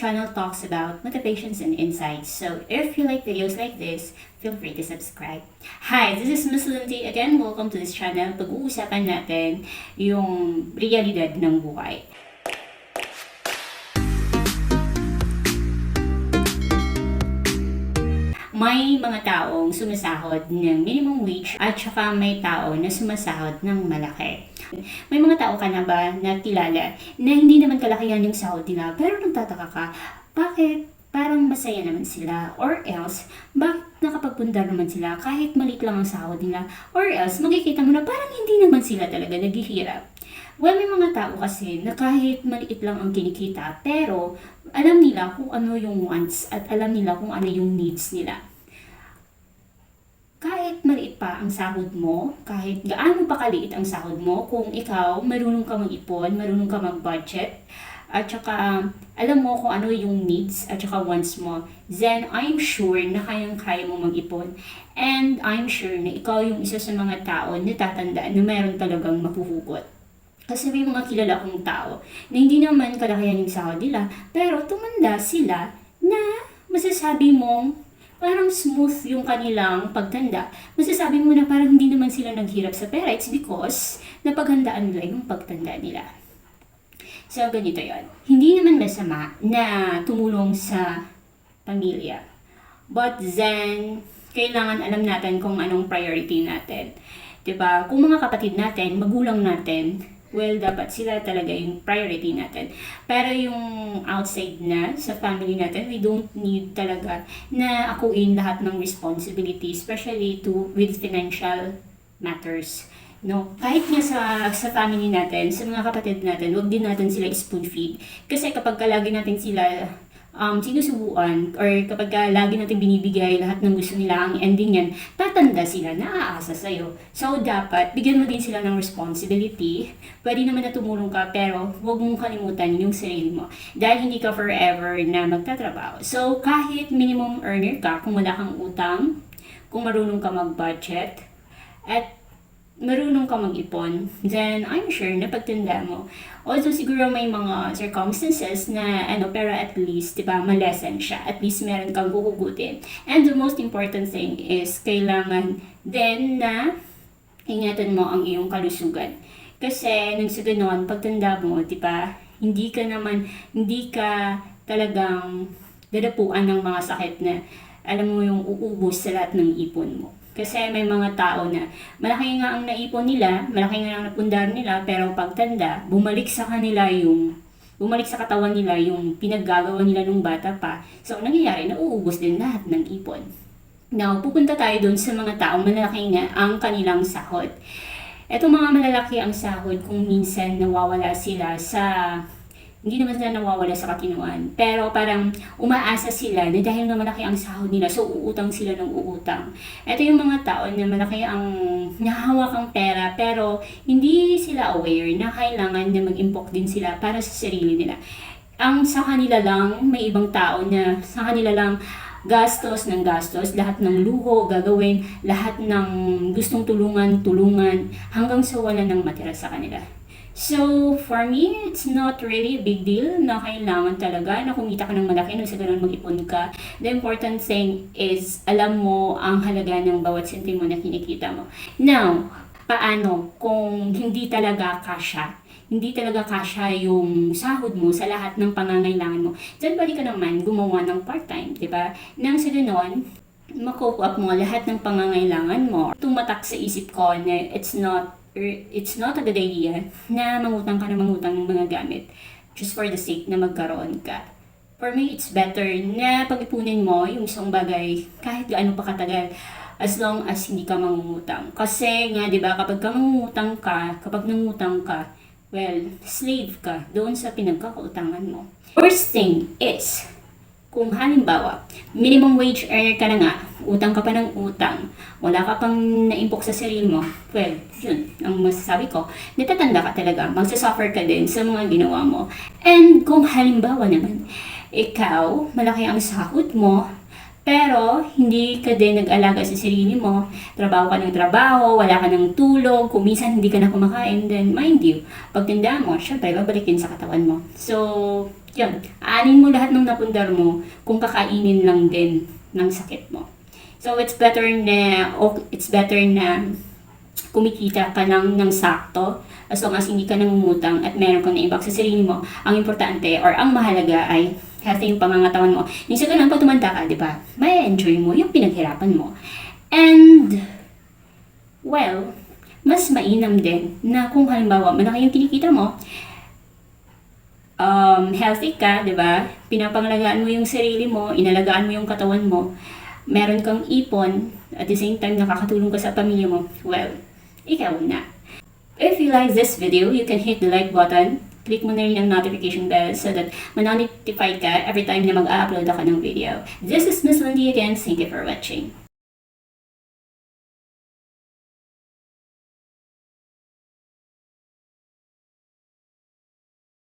channel talks about motivations and insights. So if you like videos like this, feel free to subscribe. Hi, this is Miss Lindsay. Again, welcome to this channel. Pag-uusapan natin yung realidad ng buhay. May mga taong sumasahod ng minimum wage at saka may tao na sumasahod ng malaki. May mga tao ka na ba na kilala na hindi naman kalakihan yung sahod nila pero nagtataka ka, bakit parang masaya naman sila or else bakit nakapagpundar naman sila kahit maliit lang ang sahod nila or else makikita mo na parang hindi naman sila talaga naghihirap. Well, may mga tao kasi na kahit maliit lang ang kinikita pero alam nila kung ano yung wants at alam nila kung ano yung needs nila pa ang sahod mo, kahit gaano pa kaliit ang sahod mo, kung ikaw marunong ka mag-ipon, marunong ka mag-budget, at saka alam mo kung ano yung needs at saka wants mo, then I'm sure na kayang-kaya mo mag-ipon. And I'm sure na ikaw yung isa sa mga tao na tatandaan na meron talagang mapuhugot. Kasi may mga kilala kong tao na hindi naman kalakihan yung sahod nila, pero tumanda sila na masasabi mong parang smooth yung kanilang pagtanda. Masasabi mo na parang hindi naman sila naghirap sa pera. It's because napaghandaan nila yung pagtanda nila. So, ganito yon. Hindi naman masama na tumulong sa pamilya. But then, kailangan alam natin kung anong priority natin. 'Di ba? Kung mga kapatid natin, magulang natin, well, dapat sila talaga yung priority natin. Pero yung outside na, sa family natin, we don't need talaga na akuin lahat ng responsibility, especially to with financial matters. No, kahit nga sa sa family natin, sa mga kapatid natin, wag din natin sila spoon feed. Kasi kapag lagi natin sila um, sinusubuan or kapag ka lagi natin binibigay lahat ng gusto nila, ang ending yan, tatanda sila, naaasa sa'yo. So, dapat, bigyan mo din sila ng responsibility. Pwede naman na tumulong ka, pero huwag mong kalimutan yung sarili mo. Dahil hindi ka forever na magtatrabaho. So, kahit minimum earner ka, kung wala kang utang, kung marunong ka mag-budget, at marunong ka mag-ipon, then I'm sure na pagtanda mo. Also, siguro may mga circumstances na ano, pero at least, di ba, malesen siya. At least meron kang guhugutin. And the most important thing is, kailangan din na ingatan mo ang iyong kalusugan. Kasi, nung sa ganon, pagtanda mo, di ba, hindi ka naman, hindi ka talagang dadapuan ng mga sakit na alam mo yung uubos sa lahat ng ipon mo. Kasi may mga tao na malaki nga ang naipon nila, malaki nga ang napundar nila, pero pagtanda, bumalik sa kanila yung bumalik sa katawan nila yung pinaggagawa nila nung bata pa. So, ang nangyayari, nauubos din lahat ng ipon. Now, pupunta tayo dun sa mga taong malaki nga ang kanilang sahod. Etong mga malalaki ang sahod kung minsan nawawala sila sa hindi naman sila nawawala sa katinuan. Pero parang umaasa sila na dahil na malaki ang sahod nila, so uutang sila ng uutang. Ito yung mga tao na malaki ang nahawak ang pera, pero hindi sila aware na kailangan na mag-impok din sila para sa sarili nila. Ang sa kanila lang, may ibang tao na sa kanila lang gastos ng gastos, lahat ng luho gagawin, lahat ng gustong tulungan, tulungan, hanggang sa wala nang matira sa kanila. So, for me, it's not really a big deal na kailangan talaga na kumita ka ng malaki nung sa ganun mag-ipon ka. The important thing is, alam mo ang halaga ng bawat sentimo na kinikita mo. Now, paano kung hindi talaga kasya? Hindi talaga kasya yung sahod mo sa lahat ng pangangailangan mo. Diyan pwede ka naman gumawa ng part-time, di ba? Nang sa ganun, up mo lahat ng pangangailangan mo. Tumatak sa isip ko na it's not it's not a good idea na mangutang ka na mangutang ng mga gamit just for the sake na magkaroon ka. For me, it's better na pag-ipunin mo yung isang bagay kahit gaano pa katagal as long as hindi ka mangungutang. Kasi nga, di ba, kapag ka mangungutang ka, kapag nangutang ka, well, slave ka doon sa pinagkakautangan mo. First thing is, kung halimbawa, minimum wage earner ka na nga, utang ka pa ng utang, wala ka pang naimpok sa sarili mo, well, yun, ang masasabi ko, natatanda ka talaga, magsasuffer ka din sa mga ginawa mo. And kung halimbawa naman, ikaw, malaki ang sahod mo, pero hindi ka din nag-alaga sa sarili mo, trabaho ka ng trabaho, wala ka ng tulog, kung hindi ka na kumakain, then mind you, pagtanda mo, syempre babalikin sa katawan mo. So, yun, aanin mo lahat ng napundar mo kung kakainin lang din ng sakit mo. So, it's better na, o it's better na kumikita ka lang ng sakto as long as hindi ka nangungutang at meron kang naibak sa sarili mo. Ang importante or ang mahalaga ay healthy yung pangangatawan mo. Minsan ka lang pag tumanda ka, di ba? May enjoy mo yung pinaghirapan mo. And, well, mas mainam din na kung halimbawa malaki yung kinikita mo, um, healthy ka, di ba? Pinapangalagaan mo yung sarili mo, inalagaan mo yung katawan mo, meron kang ipon, at the same time nakakatulong ka sa pamilya mo, well, ikaw na. If you like this video, you can hit the like button, click mo na rin ang notification bell so that manonotify ka every time na mag-upload ako ng video. This is Miss Lindy again. Thank you for watching.